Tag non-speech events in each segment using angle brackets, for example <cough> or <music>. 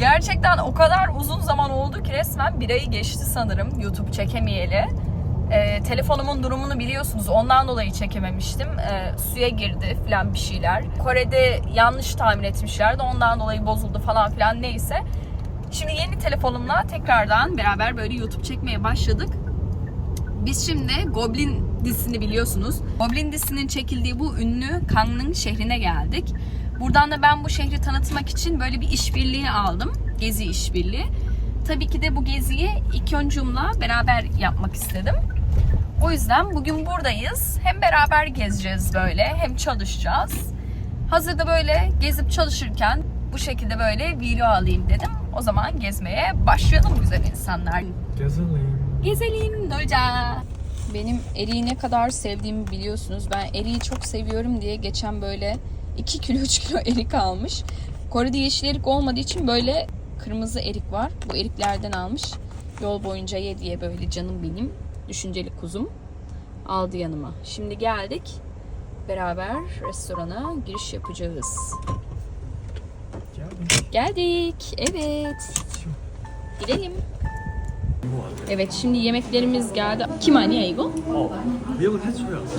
Gerçekten o kadar uzun zaman oldu ki resmen bir ayı geçti sanırım YouTube çekemeyeli. Ee, telefonumun durumunu biliyorsunuz ondan dolayı çekememiştim. Ee, suya girdi falan bir şeyler. Kore'de yanlış tahmin etmişlerdi ondan dolayı bozuldu falan filan neyse. Şimdi yeni telefonumla tekrardan beraber böyle YouTube çekmeye başladık. Biz şimdi Goblin dizisini biliyorsunuz. Goblin dizisinin çekildiği bu ünlü Gangneung şehrine geldik. Buradan da ben bu şehri tanıtmak için böyle bir işbirliği aldım. Gezi işbirliği. Tabii ki de bu geziyi ilk öncümle beraber yapmak istedim. O yüzden bugün buradayız. Hem beraber gezeceğiz böyle hem çalışacağız. Hazırda böyle gezip çalışırken bu şekilde böyle video alayım dedim. O zaman gezmeye başlayalım güzel insanlar. Gezelim. Gezelim Doja. Benim eriği ne kadar sevdiğimi biliyorsunuz. Ben eriği çok seviyorum diye geçen böyle 2 kilo 3 kilo erik almış. Kore'de yeşil erik olmadığı için böyle kırmızı erik var. Bu eriklerden almış. Yol boyunca ye diye böyle canım benim. Düşünceli kuzum. Aldı yanıma. Şimdi geldik. Beraber restorana giriş yapacağız. Geldik. Geldik. Evet. Gidelim. Evet şimdi yemeklerimiz geldi. Kim anne Ego?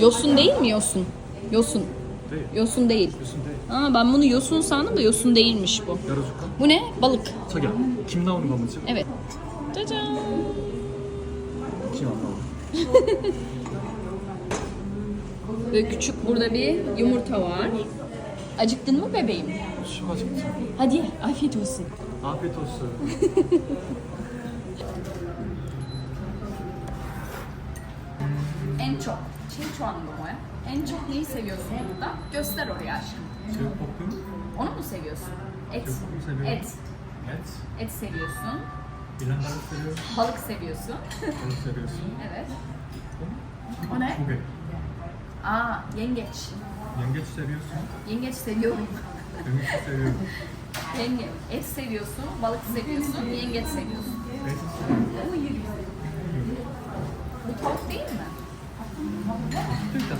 Yosun değil mi yosun? Yosun 네. Yosun değil. 교수인데 Aa, ben bunu yosun sandım da yosun değilmiş bu. 열어줄까? Bu ne? Balık. 자기야, 김 나오는 거 한번 찍어. Evet. Cacan. 김안 나오네. Böyle küçük burada bir yumurta var. Acıktın mı bebeğim? 슈가 찍자. Hadi afiyet olsun. 아페 <laughs> çok şey çoğanlı ya. En çok neyi seviyorsun burada? Göster oraya aşkım. Türk. Onu mu seviyorsun? Et. Et. Et. Et seviyorsun. İlan balık seviyorum. Balık seviyorsun. Balık seviyorsun. <laughs> evet. O ne? Fuge. Aa, yengeç. Yengeç seviyorsun. Yengeç seviyorum. yengeç seviyorum. <laughs> Yenge, et seviyorsun, balık seviyorsun, yengeç seviyorsun. Bu yürüyor. Bu tavuk değil mi?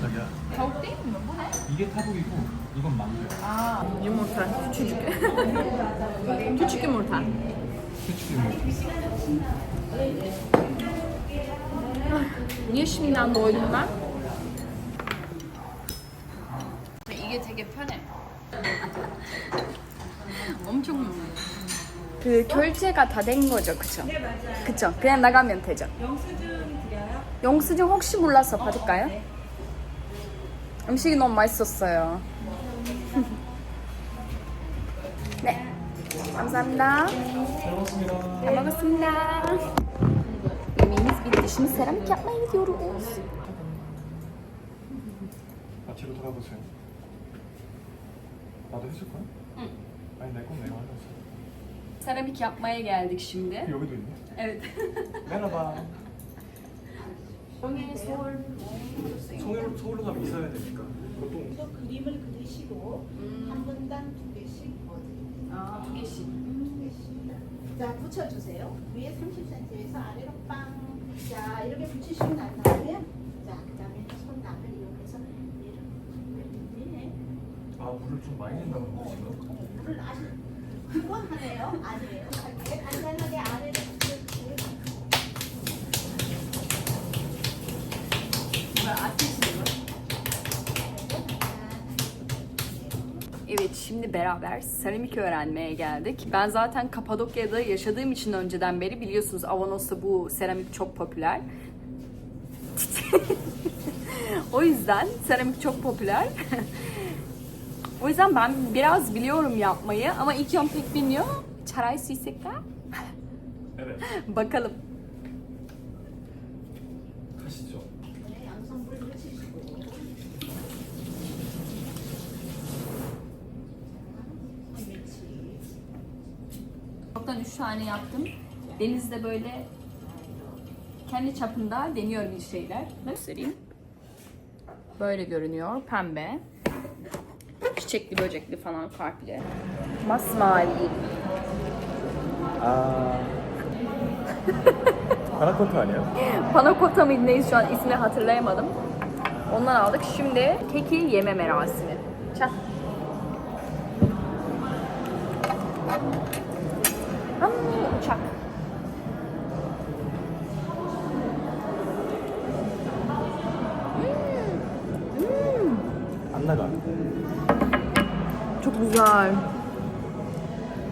원짜리야. 저기 몇 분에? 이게 타국이고 이건 망고야. 아, 유모타 추추주게. 추추게 몰타. 추추게 몰타. 예심이 난 너희구나. 이게 되게 편해. <laughs> 엄청 많아요. 그 결제가 다 된 거죠, 그쵸? 네, 맞아요. 그쵸? 그냥 나가면 되죠. 영수증 드려요? 영수증 혹시 몰라서 받을까요? 음식이 너무 맛있었어요. 네, 감사합니다. 잘 먹었습니다. 잘 먹었습니다. Yemeğimiz bitti. Şimdi seramik yapmaya gidiyoruz. 아 뒤로 돌아보세요. 나도 해줄 거야? 응. 아니 내 건 내가 하겠어. Seramik yapmaya geldik şimdi. 여기도 있네. Evet. merhaba. <laughs> 명예 서울. 서울 서울로 가면 있어야 되니까. 보통 또 그림을 그리시고 한 분당 두 개씩 넣어드립니다. 아, 두 개씩. 두 개씩. 자 붙여주세요. 위에 30cm에서 아래로 빵. 자 이렇게 붙이시고 난 다음에 자 그다음에 손남을 이용해서 이렇게 아 물을 좀 많이 낸다는 거 지금. 물을 아시 그거 하네요. 아니에요. 간단하게 아래로 Evet şimdi beraber seramik öğrenmeye geldik. Ben zaten Kapadokya'da yaşadığım için önceden beri biliyorsunuz Avanos'ta bu seramik çok popüler. <laughs> o yüzden seramik çok popüler. <laughs> o yüzden ben biraz biliyorum yapmayı ama ilk yön pek bilmiyor. Çaray siysekler. Evet. <laughs> Bakalım. 가 üç tane yaptım. Deniz'de böyle kendi çapında deniyor bir şeyler. Göstereyim. Böyle görünüyor. Pembe. Çiçekli, böcekli falan farklı. Masmavi. Aa. Panakota ne? Panakota mıydı neyiz şu an ismini hatırlayamadım. Ondan aldık. Şimdi keki yeme merasimi. Çat. Hmm, uçak. 안 나가. Çok güzel.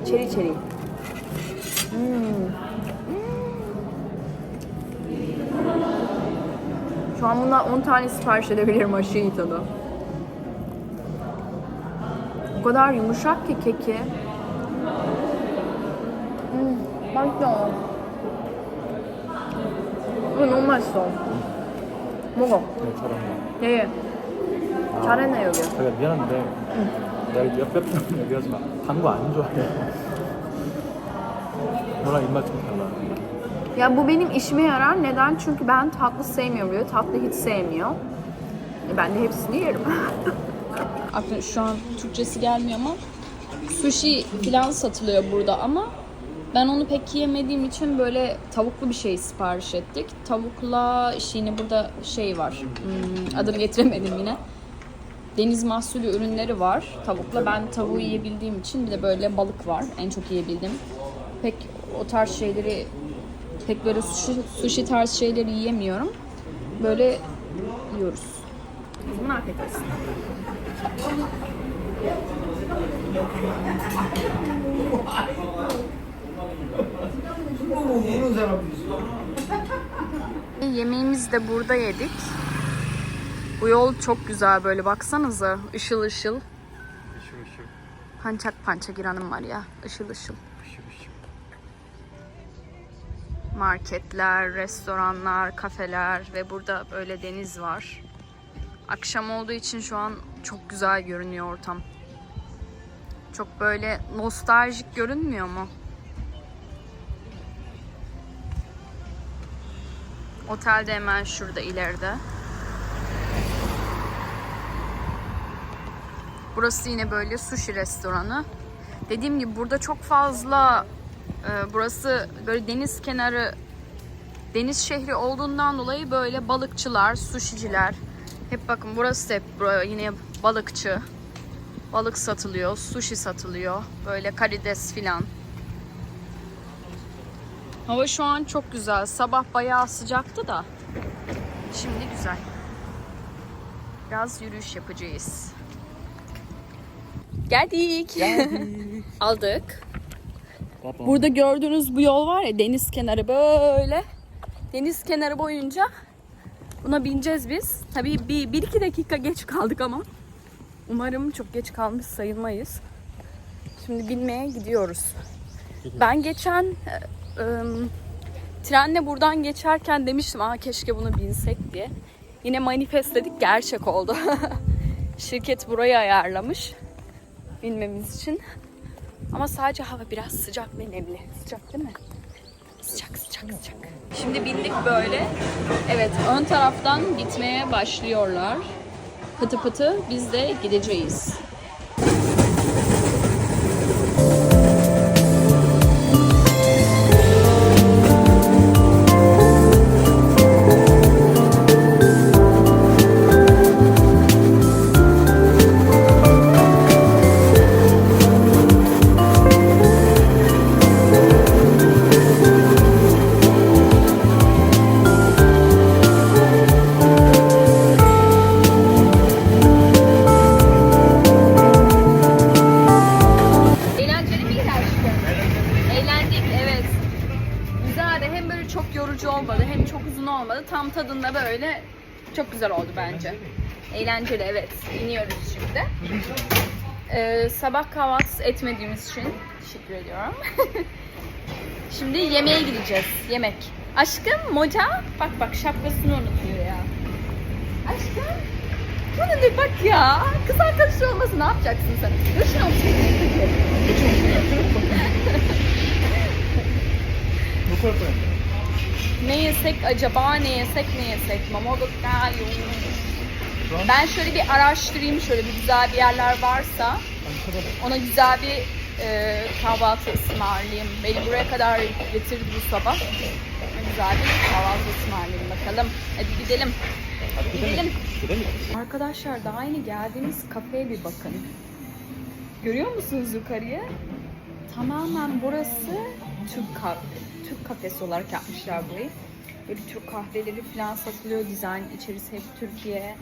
Çeri çeri. Hmm. Şu an bundan 10 tane sipariş edebilirim aşırı iyi tadı. O kadar yumuşak ki keki. Hmm, 맛있어. 이거 너무 맛있어. 먹어. 네, 잘한다. 예, 예. 잘했네, 여기. 자기가 미안한데 내가 옆에 분은 얘기하지 마. 단 거 안 좋아해. 너랑 입맛 좀 달라. Ya bu benim işime yarar. Neden? Çünkü ben tatlı sevmiyorum diyor. Tatlı hiç sevmiyor. E ben de hepsini yerim. Aklım şu an Türkçesi gelmiyor ama sushi falan satılıyor burada ama ben onu pek yemediğim için böyle tavuklu bir şey sipariş ettik. Tavukla işte yine burada şey var. Hmm, adını getiremedim yine. Deniz mahsulü ürünleri var tavukla. Ben tavuğu yiyebildiğim için bir de böyle balık var. En çok yiyebildim. Pek o tarz şeyleri pek böyle sushi, sushi tarz şeyleri yiyemiyorum. Böyle yiyoruz. Zaman afiyet olsun. <laughs> Yemeğimizi de burada yedik. Bu yol çok güzel böyle baksanıza ışıl ışıl. Pancak pancak İran'ım var ya ışıl ışıl. Marketler, restoranlar, kafeler ve burada böyle deniz var. Akşam olduğu için şu an çok güzel görünüyor ortam. Çok böyle nostaljik görünmüyor mu? Otel de hemen şurada ileride. Burası yine böyle sushi restoranı. Dediğim gibi burada çok fazla e, burası böyle deniz kenarı deniz şehri olduğundan dolayı böyle balıkçılar, sushiciler hep bakın burası da hep bura- yine balıkçı. Balık satılıyor, sushi satılıyor. Böyle karides filan. Hava şu an çok güzel. Sabah bayağı sıcaktı da. Şimdi güzel. Biraz yürüyüş yapacağız. Geldik. <laughs> Aldık. Burada gördüğünüz bu yol var ya deniz kenarı böyle. Deniz kenarı boyunca buna bineceğiz biz. Tabii bir, bir iki dakika geç kaldık ama umarım çok geç kalmış sayılmayız. Şimdi binmeye gidiyoruz. Ben geçen trenle buradan geçerken demiştim aa keşke bunu binsek diye. Yine manifestledik gerçek oldu. <laughs> Şirket burayı ayarlamış binmemiz için. Ama sadece hava biraz sıcak ve nemli. Sıcak değil mi? Sıcak sıcak sıcak. Şimdi bindik böyle. Evet ön taraftan gitmeye başlıyorlar. Pıtı pıtı biz de gideceğiz. Ee, sabah kahvaltısı etmediğimiz için teşekkür ediyorum. <laughs> Şimdi yemeğe gideceğiz. Yemek. Aşkım Moca bak bak şapkasını unutuyor ya. Aşkım bana bir bak ya. Kız arkadaşı olması ne yapacaksın sen? Dur şuna Bu korkuyor. Ne yesek acaba ne yesek ne yesek? Mama bakar ben şöyle bir araştırayım şöyle bir güzel bir yerler varsa. Ona güzel bir e, kahvaltı ısmarlayayım. Beni buraya kadar getirdi bu sabah. Güzel bir kahvaltı ısmarlayayım bakalım. Hadi gidelim. Hadi gidelim. gidelim. gidelim. Arkadaşlar daha yeni geldiğimiz kafeye bir bakın. Görüyor musunuz yukarıya? Tamamen burası Türk kahve, Türk kafesi olarak yapmışlar burayı. Böyle Türk kahveleri falan satılıyor. Dizayn içerisi hep Türkiye.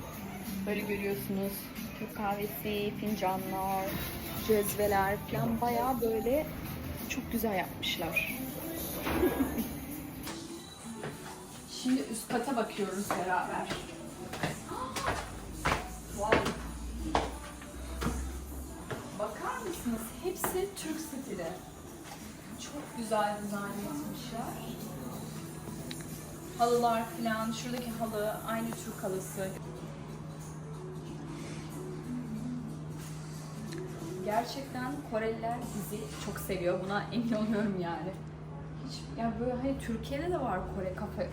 Böyle görüyorsunuz. Türk kahvesi, fincanlar, cezveler falan bayağı böyle çok güzel yapmışlar. <laughs> Şimdi üst kata bakıyoruz beraber. Wow. Bakar mısınız? Hepsi Türk stili. Çok güzel dizayn etmişler. Halılar falan. Şuradaki halı aynı Türk halısı. Gerçekten Koreliler bizi çok seviyor. Buna emin oluyorum yani. Hiç, ya böyle hani Türkiye'de de var Kore kafe.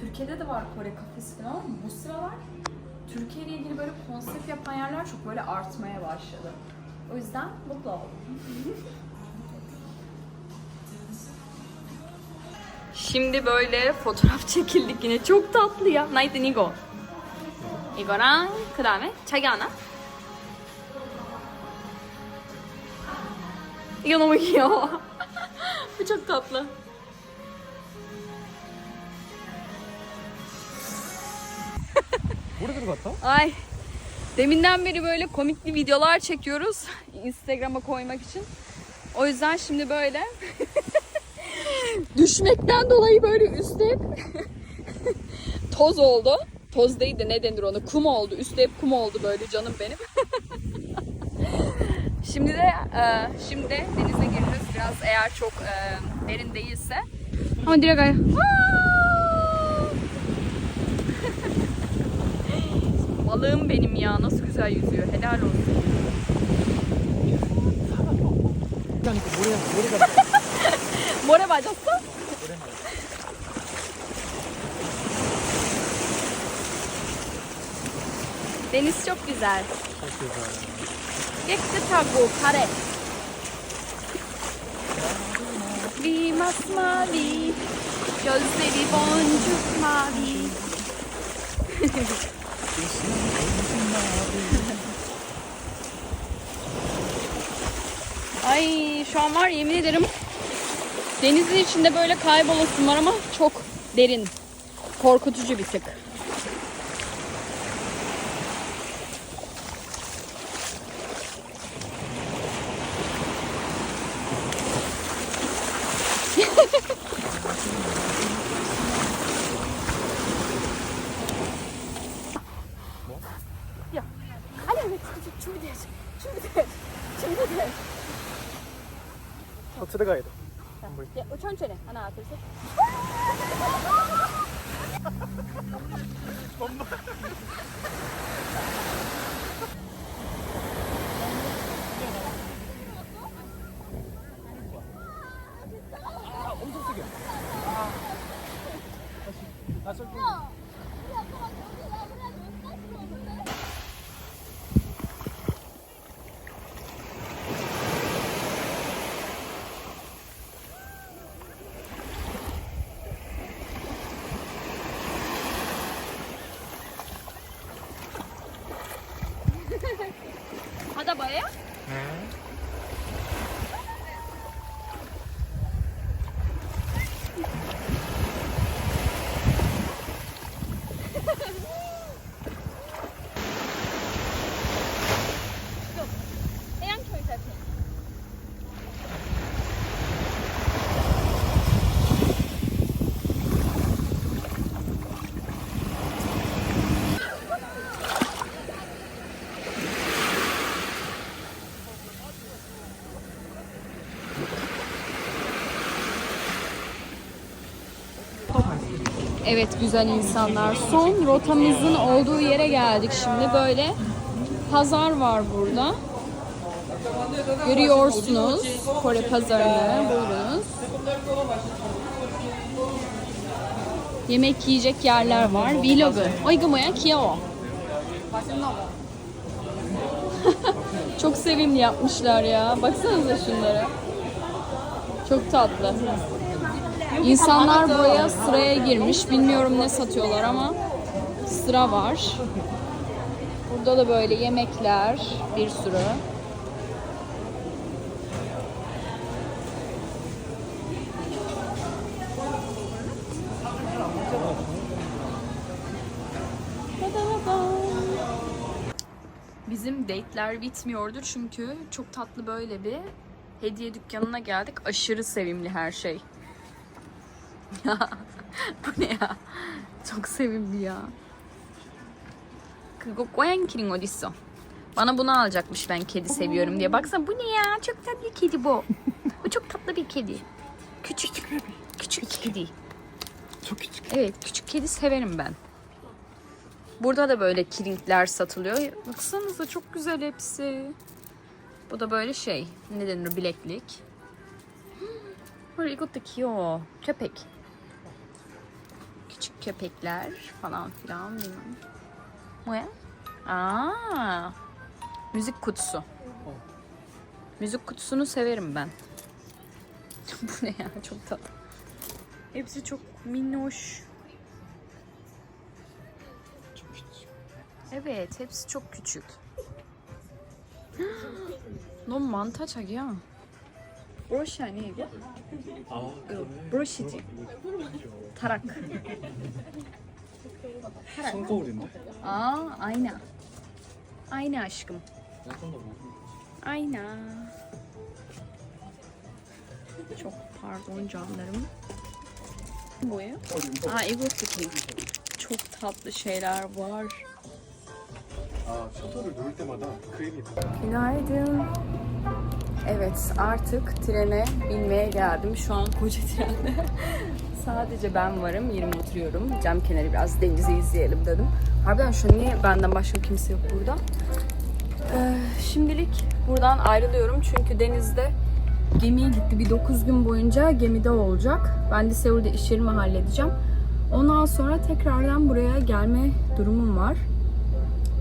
Türkiye'de de var Kore kafesi falan ama bu sıralar Türkiye ile ilgili böyle konsept yapan yerler çok böyle artmaya başladı. O yüzden mutlu oldum. Şimdi böyle fotoğraf çekildik yine. Çok tatlı ya. 나이든 이거. 이거랑 그 다음에 자기 하나. 이거 너무 귀여워. Bu çok tatlı. 물에 들어갔다? Ay. Deminden beri böyle komikli videolar çekiyoruz. Instagram'a koymak için. O yüzden şimdi böyle <laughs> düşmekten dolayı böyle üstte hep <laughs> toz oldu. Toz değil de ne denir onu? Kum oldu. Üstte hep kum oldu böyle canım benim. <laughs> Şimdi de e, şimdi de denize gireceğiz. Biraz eğer çok e, derin değilse. Ama direkt ay. <laughs> Balığım benim ya. Nasıl güzel yüzüyor. Helal olsun. More bacası. Deniz çok güzel. Çok güzel. 깨끗하고 가래. 위 마스마위 별세리 번죽 마위 <laughs> Ay şu an var yemin ederim denizin içinde böyle kaybolasım var ama çok derin. Korkutucu bir tık. 준비돼야지. 준비돼야지. 준비돼. 더 들어가야 돼. 야, 천천히. 하나, 둘, 셋. <laughs> <laughs> Evet güzel insanlar. Son rotamızın olduğu yere geldik şimdi. Böyle pazar var burada. Görüyorsunuz Kore pazarını. Buyurunuz. Yemek yiyecek yerler var. Vlogu. Oygumoya Kiyao. <laughs> Çok sevimli yapmışlar ya. Baksanıza şunlara. Çok tatlı. İnsanlar buraya sıraya girmiş. Bilmiyorum ne satıyorlar ama sıra var. Burada da böyle yemekler bir sürü. Bizim date'ler bitmiyordu çünkü çok tatlı böyle bir hediye dükkanına geldik. Aşırı sevimli her şey. Ya <laughs> bu ne ya? Çok sevimli ya. Kıgok koyan kirin odissa. Bana bunu alacakmış ben kedi seviyorum diye. Baksana bu ne ya? Çok tatlı kedi bu. bu çok tatlı bir kedi. Küçük. Küçük, küçük küçük kedi. Çok küçük. Evet küçük kedi severim ben. Burada da böyle kirintler satılıyor. Baksanıza çok güzel hepsi. Bu da böyle şey. Ne denir bileklik. <gasps> Böyle igottaki o köpek küçük köpekler falan filan bilmem. Bu ne? Aa, müzik kutusu. Müzik kutusunu severim ben. <laughs> Bu ne ya çok tatlı. Hepsi çok minnoş. Evet hepsi çok küçük. <gasps> no mantaç ya. 브러쉬 아니야 이거? 아, 이거 브러쉬지. 타락. 손거울인데? 아, ayna. Ayna aşkım. 손도 뭐. Ayna. Çok pardon canlarım. Boya. Aa, egotik. Çok tatlı şeyler var. 아, 초도를 누울 때마다 그림이 Günaydın. Evet artık trene binmeye geldim. Şu an koca trende. <laughs> Sadece ben varım. Yerime oturuyorum. Cam kenarı biraz denizi izleyelim dedim. Harbiden şu niye benden başka kimse yok burada? Ee, şimdilik buradan ayrılıyorum. Çünkü denizde gemiye gitti. Bir 9 gün boyunca gemide olacak. Ben de Seul'de iş yerimi halledeceğim. Ondan sonra tekrardan buraya gelme durumum var.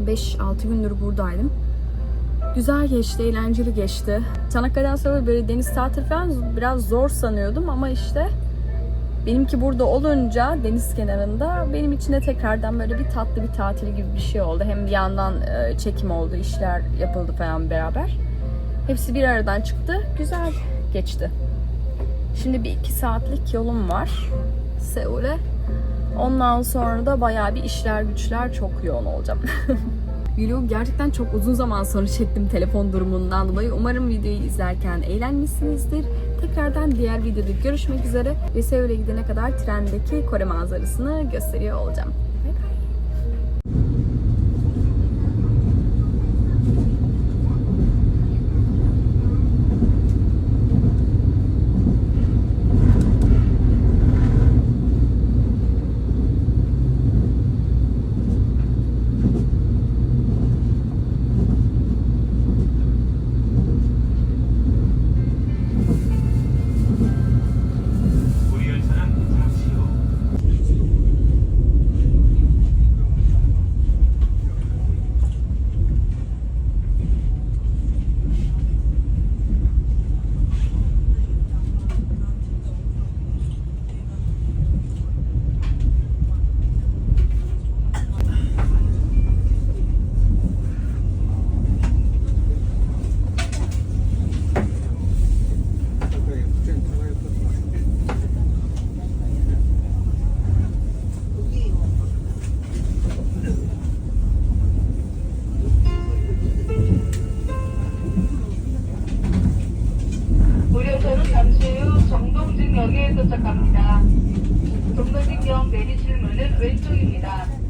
5-6 gündür buradaydım. Güzel geçti, eğlenceli geçti. Çanakkale'den sonra böyle deniz tatili falan biraz zor sanıyordum ama işte benimki burada olunca deniz kenarında benim için de tekrardan böyle bir tatlı bir tatil gibi bir şey oldu. Hem bir yandan e, çekim oldu, işler yapıldı falan beraber. Hepsi bir aradan çıktı. Güzel geçti. Şimdi bir iki saatlik yolum var Seul'e. Ondan sonra da bayağı bir işler güçler çok yoğun olacağım. <laughs> Vlog gerçekten çok uzun zaman sonra çektim telefon durumundan dolayı. Umarım videoyu izlerken eğlenmişsinizdir. Tekrardan diğer videoda görüşmek üzere ve Seul'e gidene kadar trendeki Kore manzarasını gösteriyor olacağım. 동진역에 도착합니다. 정동진역 내리실 문은 왼쪽입니다.